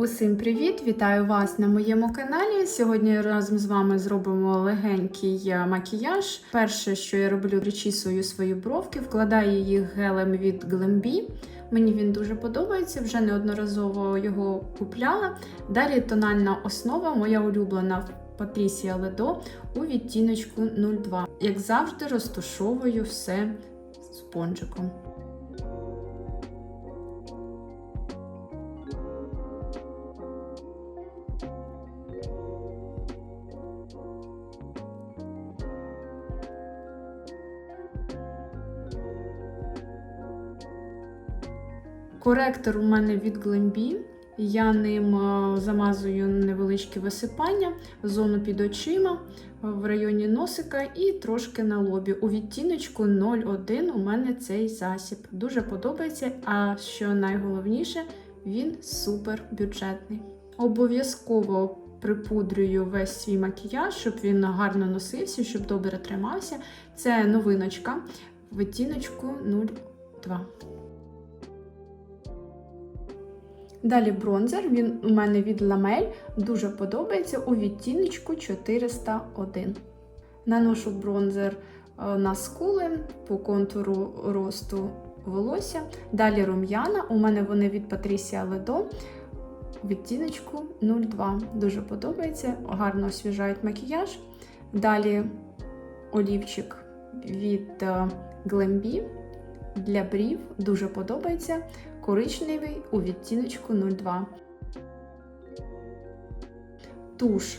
Усім привіт! Вітаю вас на моєму каналі. Сьогодні разом з вами зробимо легенький е, макіяж. Перше, що я роблю, причісую свої бровки, вкладаю їх гелем від Glambi. Мені він дуже подобається, вже неодноразово його купляла. Далі тональна основа, моя улюблена Patricia Ledo у відтіночку 02. Як завжди, розташовую все спонжиком. Коректор у мене від Glambi. Я ним е, замазую невеличкі висипання, зону під очима, е, в районі носика і трошки на лобі. У відтіночку 01 у мене цей засіб. Дуже подобається, а що найголовніше, він супер бюджетний. Обов'язково припудрюю весь свій макіяж, щоб він гарно носився, щоб добре тримався. Це новиночка в відтіночку 02. Далі бронзер, він у мене від ламель, дуже подобається у відтіночку 401. Наношу бронзер е, на скули по контуру росту волосся. Далі рум'яна, у мене вони від Patricia Ledo, відтіночку 02. Дуже подобається, гарно освіжають макіяж. Далі олівчик від е, для брів, дуже подобається коричневий у відтіночку 02. Туш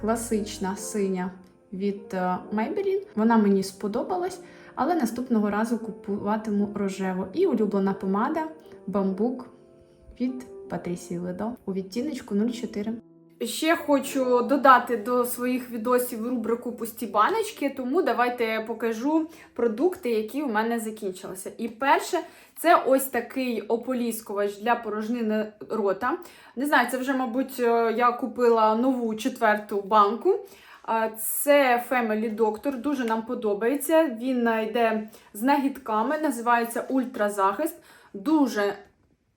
класична синя від е, Maybelline. Вона мені сподобалась, але наступного разу купуватиму рожеву. І улюблена помада бамбук від Патрісії Ledo у відтіночку 04. Ще хочу додати до своїх відосів рубрику пусті баночки, тому давайте я покажу продукти, які в мене закінчилися. І перше, це ось такий ополіскувач для порожнини рота. Не знаю, це вже, мабуть, е, я купила нову четверту банку. Це Family Doctor, дуже нам подобається. Він йде з нагідками, називається Ультразахист. Дуже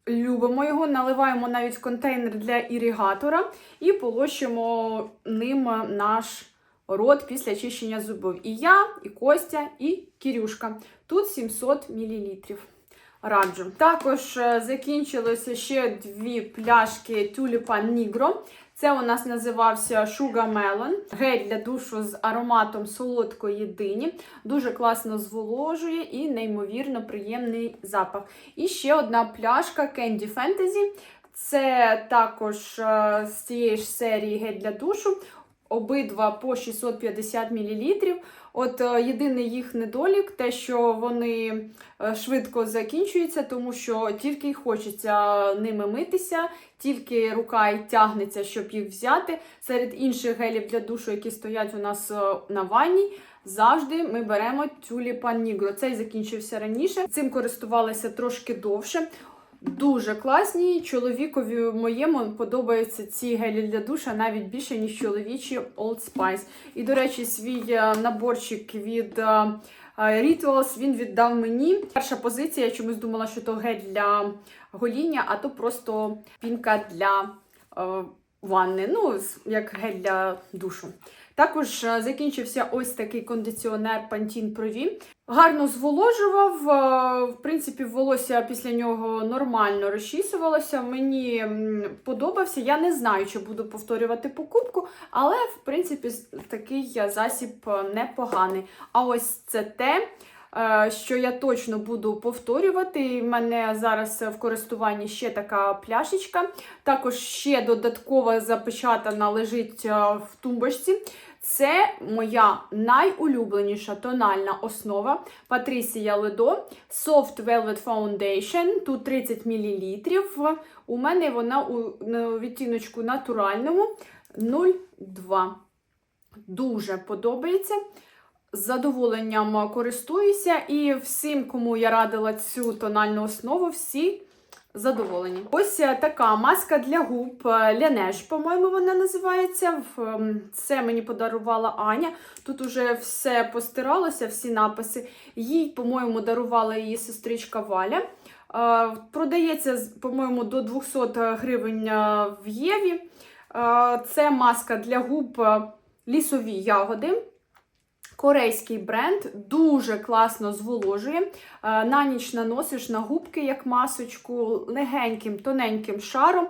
любимо його, наливаємо навіть контейнер для іригатора і полощимо ним наш рот після чищення зубів. І я, і Костя, і Кірюшка. Тут 700 мл. Раджу. Також е, закінчилося ще дві пляшки тюліпа Nigro. Це у нас називався Sugar Melon. Гель для душу з ароматом солодкої дині. Дуже класно зволожує і неймовірно приємний запах. І ще одна пляшка Candy Fantasy. Це також е, з цієї ж серії гель для душу. Обидва по 650 мл. От е, єдиний їх недолік, те, що вони е, швидко закінчуються, тому що тільки й хочеться ними митися, тільки рука й тягнеться, щоб їх взяти. Серед інших гелів для душу, які стоять у нас е, на ванні, завжди ми беремо Tulipan Nigro. Цей закінчився раніше. Цим користувалися трошки довше. Дуже класні. Чоловікові моєму подобаються ці гелі для душа навіть більше, ніж чоловічі Old Spice. І, до речі, свій е, наборчик від е, Rituals він віддав мені. Перша позиція, я чомусь думала, що то гель для гоління, а то просто пінка для е, ванни. Ну, як гель для душу. Також е, закінчився ось такий кондиціонер Pantene Pro-V. Гарно зволожував. е, В принципі, волосся після нього нормально розчісувалося. Мені подобався. Я не знаю, чи буду повторювати покупку, але в принципі такий засіб е, непоганий. А ось це те. Що я точно буду повторювати. У мене зараз в користуванні ще така пляшечка. Також ще додатково запечатана лежить в тумбочці. Це моя найулюбленіша тональна основа Patricia Ledo Soft Velvet Foundation. Тут 30 мл. У мене вона у відтіночку натуральному 0,2. Дуже подобається. З задоволенням користуюся. І всім, кому я радила цю тональну основу, всі задоволені. Ось е, така маска для губ е, Laneige, по-моєму, вона називається. Ем, Це мені подарувала Аня. Тут уже все постиралося, всі написи. Їй, по-моєму, дарувала її сестричка Валя. Е, Продається, по-моєму, до 200 гривень в Єві. Це маска для губ лісові ягоди. Корейський бренд дуже класно зволожує. Е, На ніч наносиш на губки як масочку легеньким, тоненьким шаром.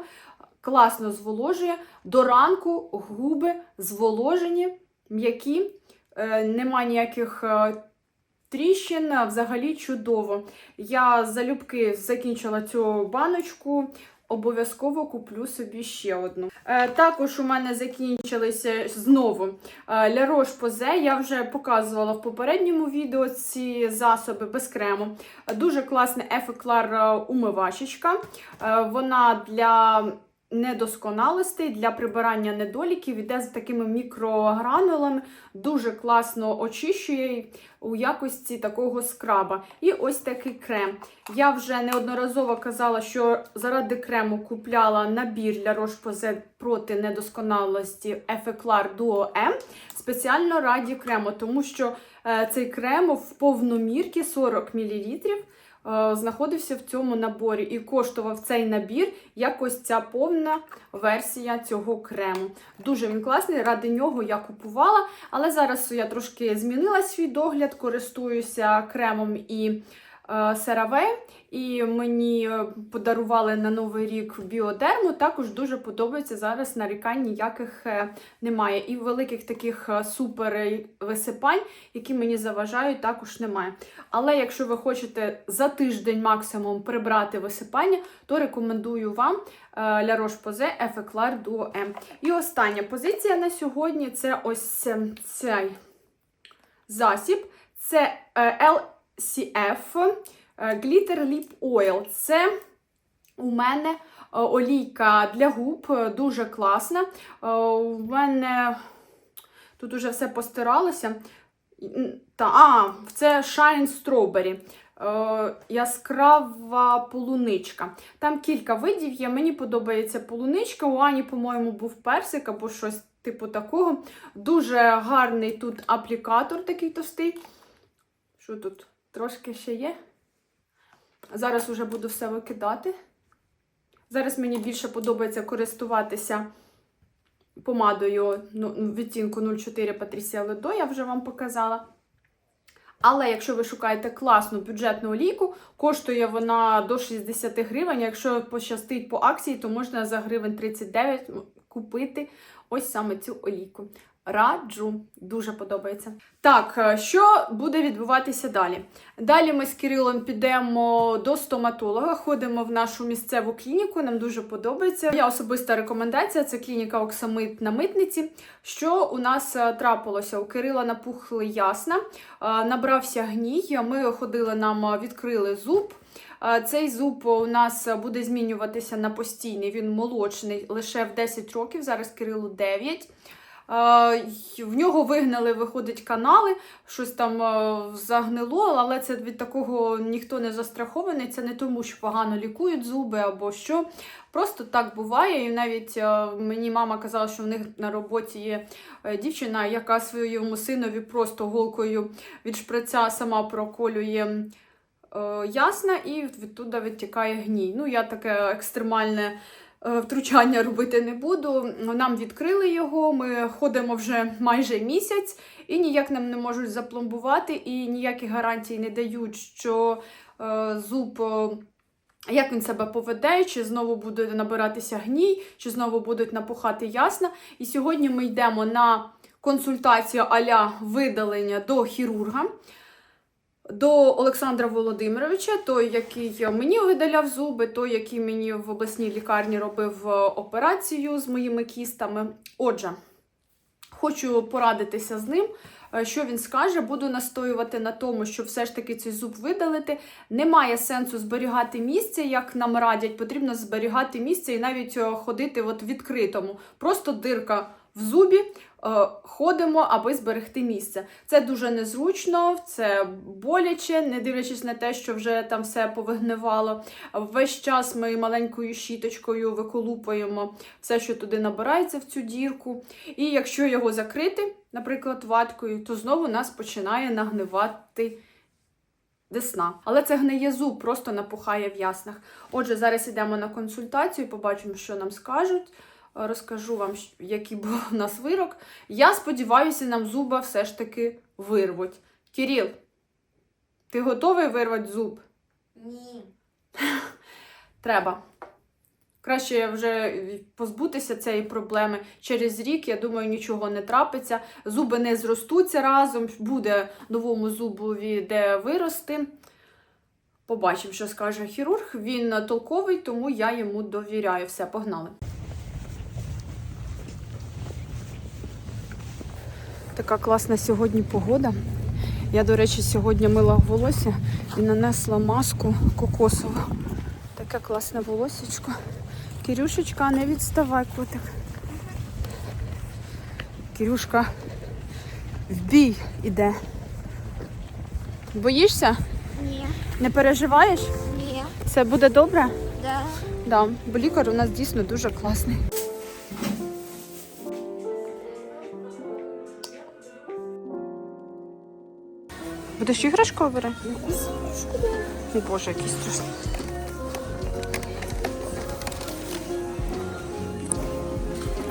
Класно зволожує. До ранку губи зволожені, м'які, е, нема ніяких е, тріщин, взагалі чудово. Я залюбки закінчила цю баночку. Обов'язково куплю собі ще одну. Е, також у мене закінчилися знову е, La Roche-Posay. Я вже показувала в попередньому відео ці засоби без крему. Дуже класна ефеклар умивачечка. Е, Вона для недосконалостей, для прибирання недоліків, іде з такими мікрогранулами, дуже класно очищує у якості такого скраба. І ось такий крем. Я вже неодноразово казала, що заради крему купляла набір для Roche-Posay проти недосконалості Effeclar Duo M спеціально раді крему, тому що е, цей крем в повномірці 40 мл. Е, Знаходився в цьому наборі і коштував цей набір якось ця повна версія цього крему. Дуже він класний, ради нього я купувала, але зараз я трошки змінила свій догляд, користуюся кремом і е, CeraVe, і мені е, подарували на Новий рік біодерму. Також дуже подобається зараз нарікань ніяких е, немає. І великих таких е, супер е, висипань, які мені заважають, також немає. Але якщо ви хочете за тиждень максимум прибрати висипання, то рекомендую вам е, La Roche-Posay Effeclar Duo M. І остання позиція на сьогодні це ось е, цей засіб. Це е, LCF е, Glitter Lip Oil. Це у мене е, олійка для губ, е, дуже класна. У мене тут уже все постиралося. Та, а, це Shine Strawberry. Яскрава полуничка. Там кілька видів є. Мені подобається полуничка. У Ані, по-моєму, був персик або щось типу такого. Дуже гарний тут аплікатор такий товстий. Що тут? Трошки ще є. Зараз уже буду все викидати. Зараз мені більше подобається користуватися помадою ну, відтінку 04 Patricia Ledo, я вже вам показала. Але якщо ви шукаєте класну бюджетну олійку, коштує вона до 60 гривень. Якщо пощастить по акції, то можна за гривень 39 купити ось саме цю олійку. Раджу, дуже подобається. Так, е, що буде відбуватися далі? Далі ми з Кирилом підемо до стоматолога, ходимо в нашу місцеву клініку, нам дуже подобається. Моя особиста рекомендація це клініка Оксамит на митниці. Що у нас е, трапилося? У Кирила напухли ясна, е, набрався гній. Ми ходили, нам відкрили зуб. Цей зуб у нас буде змінюватися на постійний, він молочний лише в 10 років, зараз Кирилу 9. В нього вигнали, виходить, канали, щось там е, загнило, але це від такого ніхто не застрахований. Це не тому, що погано лікують зуби або що. Просто так буває. І навіть е, мені мама казала, що в них на роботі є е, дівчина, яка своєму синові просто голкою від шприця сама проколює ясна і відтуда відтікає гній. Ну, я таке екстремальне втручання робити не буду. Нам відкрили його, ми ходимо вже майже місяць, і ніяк нам не можуть запломбувати, і ніякі гарантії не дають, що е, зуб. е, як він себе поведе, чи знову буде набиратися гній, чи знову будуть напухати ясна. І сьогодні ми йдемо на консультацію аля видалення до хірурга до Олександра Володимировича, той, який мені видаляв зуби, той, який мені в обласній лікарні робив е, операцію з моїми кістами. Отже, хочу порадитися з ним. е, Що він скаже, буду настоювати на тому, що все ж таки цей зуб видалити. Немає сенсу зберігати місце, як нам радять. Потрібно зберігати місце і навіть е, ходити от відкритому. Просто дирка в зубі е, ходимо, аби зберегти місце. Це дуже незручно, це боляче, не дивлячись на те, що вже там все повигнивало. Весь час ми маленькою щіточкою виколупуємо все, що туди набирається в цю дірку. І якщо його закрити, наприклад, ваткою, то знову нас починає нагнивати десна. Але це гниє зуб, просто напухає в яснах. Отже, зараз йдемо на консультацію, побачимо, що нам скажуть. Розкажу вам, який був у нас вирок. Я сподіваюся, нам зуба все ж таки вирвуть. Кіріл, ти готовий вирвати зуб? Ні. Треба. Краще вже позбутися цієї проблеми. Через рік, я думаю, нічого не трапиться. Зуби не зростуться разом, буде новому зубові де вирости. Побачимо, що скаже хірург. Він толковий, тому я йому довіряю. Все, погнали. Така класна сьогодні погода. Я, до речі, сьогодні мила волосся і нанесла маску кокосову. Таке класне волосечко. Кирюшечка, не відставай, котик. Кирюшка в бій іде. Боїшся? Ні. Не переживаєш? Ні. Все буде добре? Да. Да, бо лікар у нас дійсно дуже класний. Будеш іграшку обирати? О Боже, який страшний.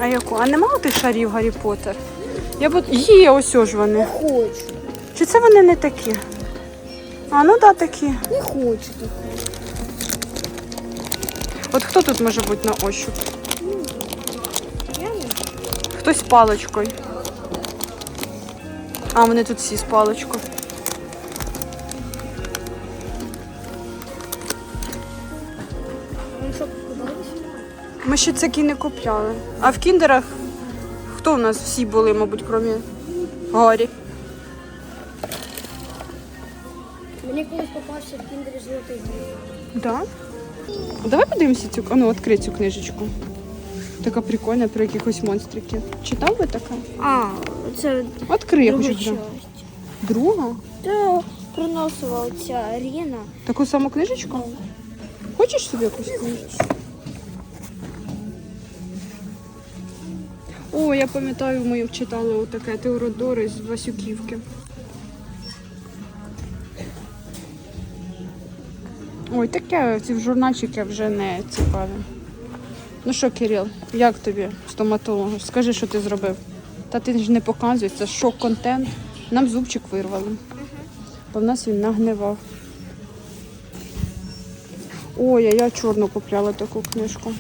А яку? А нема тих шарів Гаррі Поттер? Я б... Є, ось ж вони. Хочу. Чи це вони не такі? А, ну да, такі. Не хочу. От хто тут може бути на ощуп? Я не Хтось з паличкою. А, вони тут всі з паличкою. Ми ще такі не купляли. А в кіндерах хто у нас всі були, мабуть, крім Гаррі? Мені колись попався в кіндері золотий гриб. Да? Давай подивимося цю. Ну, відкрий цю книжечку. Така прикольна про якихось монстриків. Читав би така? А, це Відкрий, я друга хочу. часть. глянути. Друга? Та приносила ця Ріна. Таку саму книжечку? Хочеш собі якусь книжечку? О, я пам'ятаю, ми читали отаке Теородори з Васюківки. Ой, таке ці журнальчики вже не цікаві. Ну що, Кирил, як тобі стоматолог? Скажи, що ти зробив? Та ти ж не показуєш, це шок-контент. Нам зубчик вирвали. Бо в нас він нагнивав. Ой, а я чорну купляла таку книжку.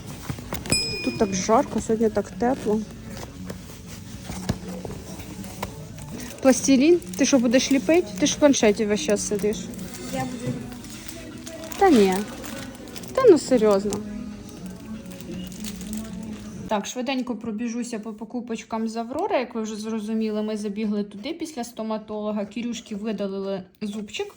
Тут так жарко, сьогодні так тепло. Пластилін? Ти що будеш ліпити? Ти ж в планшеті весь час сидиш. Я буду. Та ні. Та ну серйозно. Так, швиденько пробіжуся по покупочкам з Аврора, Як ви вже зрозуміли, ми забігли туди після стоматолога. Кірюшки видалили зубчик.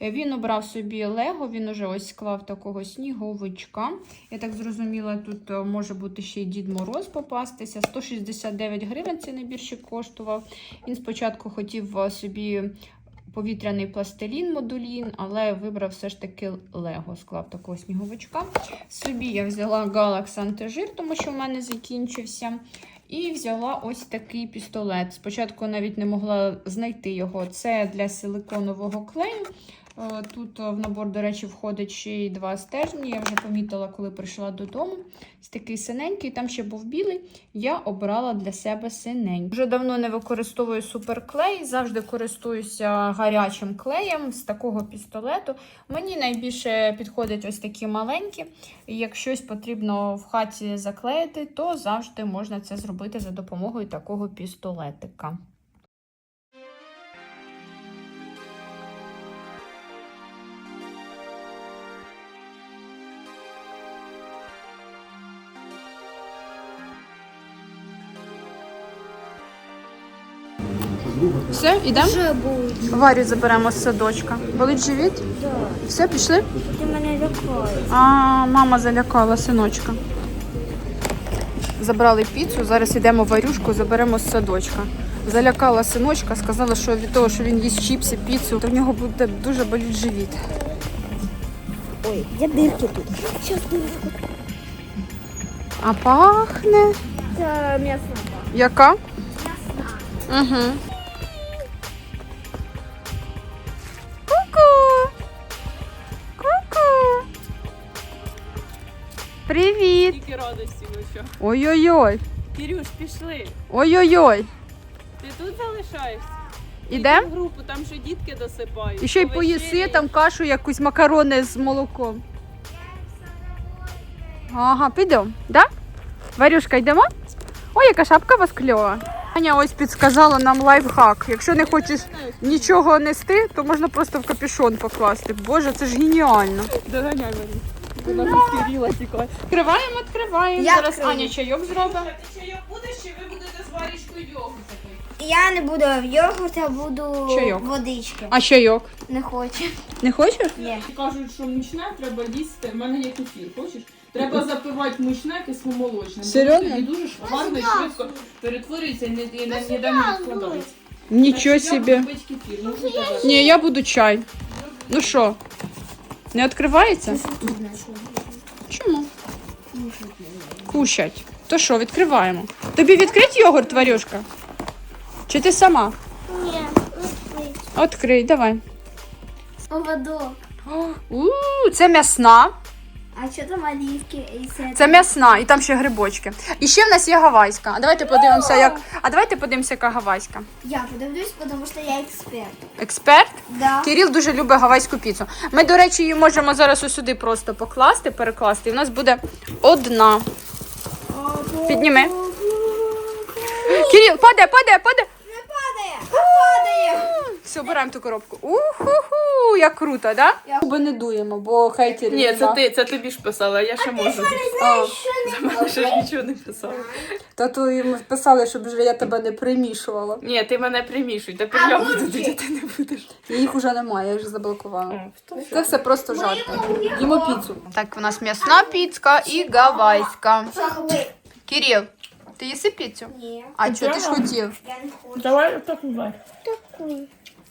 Він обрав собі Лего, він уже ось склав такого сніговичка. Я так зрозуміла, тут е, може бути ще й Дід Мороз попастися. 169 гривень цей набірчик коштував. Він спочатку хотів е, собі повітряний пластилін модулін, але вибрав все ж таки Лего, склав такого сніговичка. Собі я взяла Galax антижир, тому що в мене закінчився. І взяла ось такий пістолет. Спочатку навіть не могла знайти його. Це для силиконового клею. Е, Тут е, в набор, до речі, входить ще й два стержні. Я вже помітила, коли прийшла додому. Ось такий синенький, там ще був білий. Я обрала для себе синенький. Вже давно не використовую суперклей, завжди користуюся гарячим клеєм з такого пістолету. Мені найбільше підходять ось такі маленькі. І Як щось потрібно в хаті заклеїти, то завжди можна це зробити за допомогою такого пістолетика. Все, йдемо? Вже будуть. Варю заберемо з садочка. Болить живіт? Да. Все, пішли? Ти мене лякаєш. А, мама залякала синочка. забрали піцу, зараз йдемо в варюшку, заберемо з садочка. Залякала синочка, сказала, що від того, що він їсть чіпси, піцу, то в нього буде дуже боліть живіт. Ой, где дырки тут? Сейчас дырки. А пахне. Это мясо. Яка? Угу. Тільки радості лише. Ой-ой-ой. Кирюш, пішли. Ой-ой-ой. Ти тут залишаєшся? Ідем? В групу, там ще дітки досипають. І ще й поїси там кашу якусь макарони з молоком. Ага, підемо, да? Варюшка, йдемо? Ой, яка шапка у вас кльова. Аня ось підсказала нам лайфхак. Якщо не хочеш нічого нести, то можна просто в капюшон покласти. Боже, це ж геніально. Доганяй мене. Вона Кирила тікає. Відкриваємо, відкриваємо. Я Зараз відкрию. Аня чайок зробить. Ти чайок будеш, чи ви будете з варічкою йогу такий? Я не буду в йогурт, а буду Чайок. водички. А чайок? Не хочу. Не хочеш? Ні. Кажуть, що мучне треба їсти. В мене є кефір, хочеш? Треба запивати мучне кисломолочним. Серйозно? Тоді дуже гарно і швидко перетворюється і не- і не-. Нічого собі. можу тебе. Ні, я буду чай. Ну що, не відкривається? Чому? Кушать. То що, відкриваємо. Тобі відкрить йогурт, Варюшка? Чи ти сама? Ні, Відкрий, давай. Поводок. У, це м'ясна. А що там оливки і це? Це м'ясна, і там ще грибочки. І ще в нас є гавайська. А давайте подивимося, як. А давайте подивимося, яка гавайська. Я подивлюсь, тому що я експерт. Експерт? Да. Кирил дуже любить гавайську піцу. Ми, до речі, її можемо зараз ось сюди просто покласти, перекласти. І в нас буде одна. Підніми. Кирил, паде, паде, паде. Не падає, а падає. Все, беремо ту коробку. Уху, як круто, да? Губи не дуємо, бо хейтери. Ні, це нема. ти, це тобі ж писала, я ще можу. А, Я ще ж нічого не писала. Та то їм писали, щоб вже я тебе не примішувала. Ні, ти мене примішуй, тепер я буду, тоді ти не будеш. Їх уже немає, я їх вже заблокувала. Це все просто жарти. Їмо піцу. Так, у нас м'ясна піцка і гавайська. Кирил, ти їси піцу? Ні, А чого ти ж хотів? я не хочу. Давай так варь. Таку.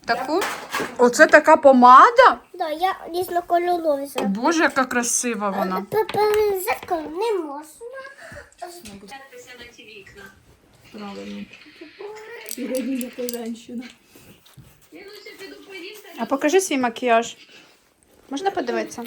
Таку? Оце така помада? Да, я дійсно кольорові О, Боже, яка красива вона. Перед не можна. Правильно. Сьогодні яка женщина. А покажи свій макіяж. Можна подивитися?